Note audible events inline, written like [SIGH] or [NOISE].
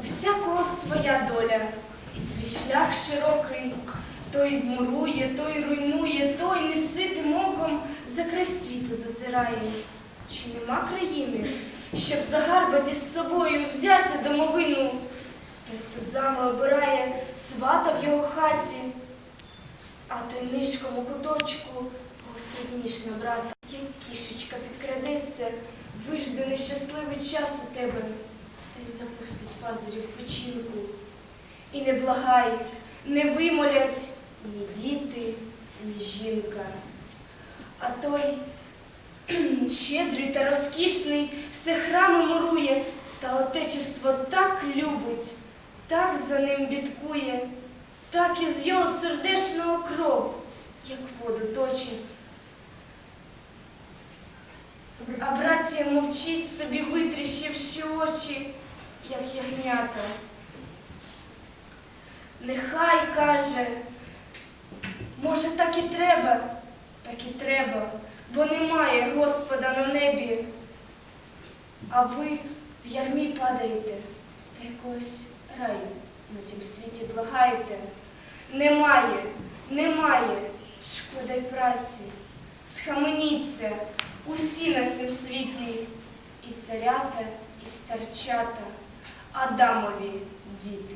У всякого своя доля, і свій шлях широкий. Той мурує, той руйнує, той неситим оком за край світу зазирає. Чи нема країни, щоб загарбати з собою взяти домовину? Той, хто зами обирає свата в його хаті, а той нишком у куточку гострий ніж на брата. Як кішечка підкрадеться, вижде нещасливий час у тебе, й запустить пазирі в печінку. І не благай, не вимолять ні діти, ні жінка. А той [CLEARS THROAT] щедрий та розкішний все храми мурує, та отечество так любить, так за ним бідкує, так із його сердешного кров, як воду точить. А братія мовчить собі, витріщивши очі, як ягнята. Нехай каже, може, так і треба, так і треба, бо немає Господа на небі. А ви в ярмі падаєте та якогось раю на тім світі благаєте. Немає, немає, шкода й праці. Схаменіться усі на сім світі, і царята, і старчата, Адамові діти.